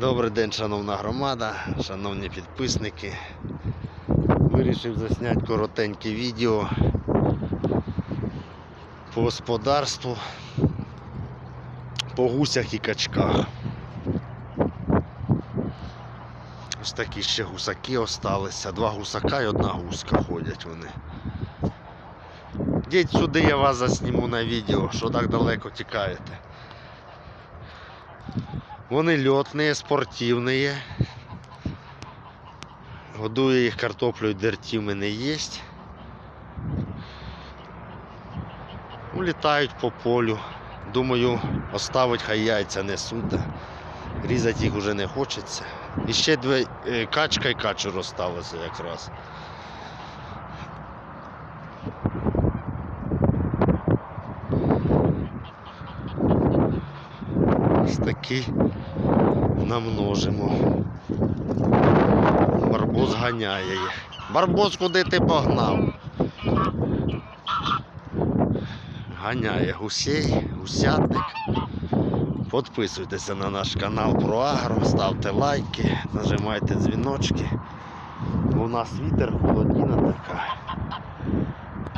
Добрий день, шановна громада, шановні підписники. Вирішив засняти коротеньке відео по господарству, по гусях і качках. Ось такі ще гусаки осталися. Два гусака і одна гуска ходять вони. Діть сюди, я вас засніму на відео, що так далеко тікаєте. Вони льотні, спортивні. Годую їх картоплею, дерті в мене є. Улітають по полю. Думаю, оставить хай яйця несуть. Різати їх вже не хочеться. І ще дві е, качка і качур осталося якраз. Ось такий намножимо. Барбос ганяє їх. Барбос, куди ти погнав? Ганяє гусей, гусятник. Підписуйтеся на наш канал про агро, ставте лайки, нажимайте дзвіночки. У нас вітер, холодніна така.